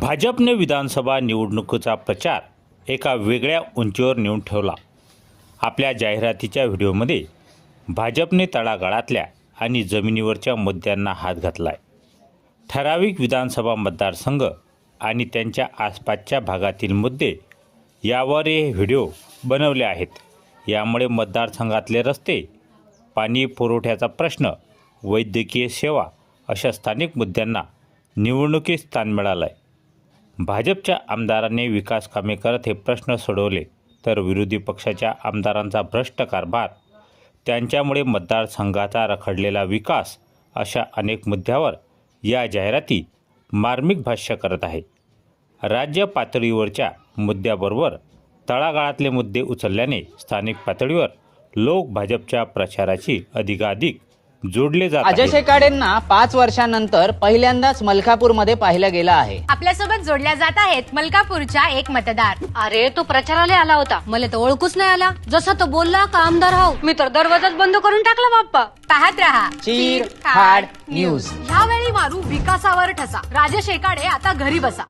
भाजपने विधानसभा निवडणुकीचा प्रचार एका वेगळ्या उंचीवर नेऊन ठेवला. आपल्या जाहिरातीच्या व्हिडिओमध्ये भाजपने तळागाळातल्या आणि जमिनीवरच्या मुद्द्यांना हात घातला आहे ठराविक विधानसभा मतदारसंघ आणि त्यांच्या आसपासच्या भागातील मुद्दे यावर हे व्हिडिओ बनवले आहेत. यामुळे मतदारसंघातले रस्ते पाणी पुरवठ्याचा प्रश्न वैद्यकीय सेवा अशा स्थानिक मुद्द्यांना निवडणुकीत स्थान मिळालं आहे भाजपच्या आमदारांनी विकास कामे करत हे प्रश्न सोडवले तर विरोधी पक्षाच्या आमदारांचा भ्रष्ट कारभार त्यांच्यामुळे मतदारसंघाचा रखडलेला विकास अशा अनेक मुद्द्यावर या जाहिराती मार्मिक भाष्य करत आहे. राज्य पातळीवरच्या मुद्द्याबरोबर तळागाळातले मुद्दे उचलल्याने स्थानिक पातळीवर लोक भाजपच्या प्रचाराची अधिकाधिक जोडले जात अजय आहेत. शेकाडेंना पाच वर्षांनंतर पहिल्यांदाच मलकापूरमध्ये पाहिलं गेलं आहे. आपल्यासोबत जोडल्या जात आहेत मलकापूरच्या एक मतदार. अरे तो प्रचाराला आला होता. मला तर ओळखूच नाही आला. जसा तो बोलला का आमदार हाव मी तर दरवाजाच बंद करून टाकला बाप्पा. पाहत रहा. चीर, फाड, न्यूज. ह्यावेळी मारू विकासावर ठसा. राजेश एकाडे आता घरी बसा.